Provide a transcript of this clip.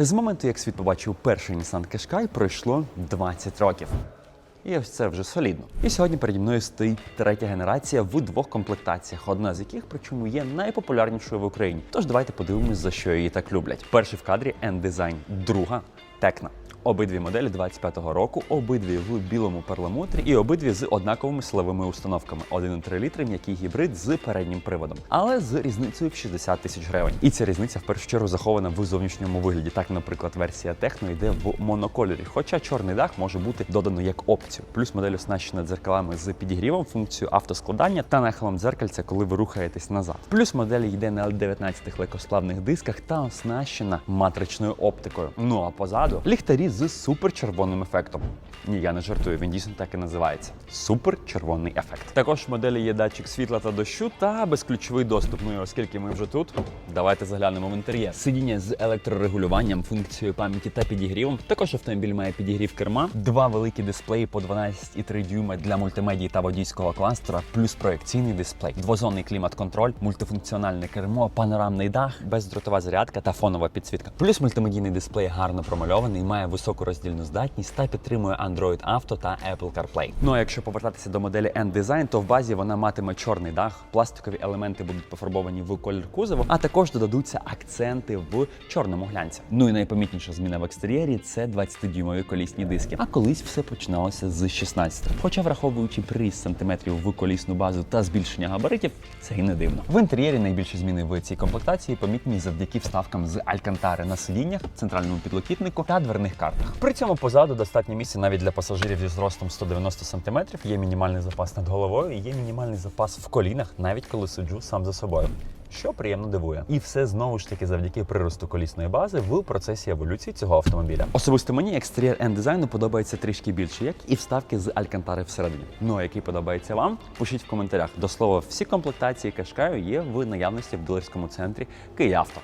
З моменту, як світ побачив перший Nissan Qashqai, пройшло 20 років. І ось це вже солідно. І сьогодні переді мною стоїть третя генерація в двох комплектаціях, одна з яких причому є найпопулярнішою в Україні. Тож давайте подивимось, за що її так люблять. Перший в кадрі N-Design, друга Tecna. Обидві моделі 25-го року, обидві в білому перламутрі і обидві з однаковими силовими установками. 1,3 літри м'який гібрид з переднім приводом, але з різницею в 60 тисяч гривень. І ця різниця в першу чергу захована в зовнішньому вигляді. Так, наприклад, версія Техно йде в монокольорі, хоча чорний дах може бути додано як опцію. Плюс модель оснащена дзеркалами з підігрівом, функцією автоскладання та нахилом дзеркальця, коли ви рухаєтесь назад. Плюс модель йде на 19 легкосплавних дисках та оснащена матричною оптикою. Ну а позаду ліхтарі з суперчервоним ефектом. Ні, я не жартую, він дійсно так і називається. Суперчервоний ефект. Також в моделі є датчик світла та дощу та безключовий доступ. Ну і оскільки ми вже тут, давайте заглянемо в інтер'єр. Сидіння з електрорегулюванням, функцією пам'яті та підігрівом. Також автомобіль має підігрів керма, два великі дисплеї по 12,3 дюйма для мультимедії та водійського кластера, плюс проекційний дисплей, двозонний клімат-контроль, мультифункціональне кермо, панорамний дах, бездротова зарядка та фонова підсвітка. Плюс мультимедійний дисплей гарно промальований, має високу роздільну здатність та підтримує Android Auto та Apple CarPlay. Ну а якщо повертатися до моделі N-Design, то в базі вона матиме чорний дах, пластикові елементи будуть пофарбовані в колір кузову, а також додадуться акценти в чорному глянці. Ну і найпомітніша зміна в екстер'єрі це 20-дюймові колісні диски. А колись все починалося з 16. Хоча, враховуючи приріст сантиметрів в колісну базу та збільшення габаритів, це і не дивно. В інтер'єрі найбільші зміни в цій комплектації помітні завдяки вставкам з алькантари на сидіннях, центральному підлокітнику та дверних картах. При цьому позаду достатньо місця навіть для пасажирів зі зростом 190 см. Є мінімальний запас над головою, і є мінімальний запас в колінах, навіть коли сиджу сам за собою. Що приємно дивує, і все знову ж таки завдяки приросту колісної бази в процесі еволюції цього автомобіля. Особисто мені екстер'єр N-дизайну подобається трішки більше, як і вставки з алькантари всередині. Ну а який подобається вам? Пишіть в коментарях. До слова, всі комплектації Кашкаю є в наявності в дилерському центрі Київавто.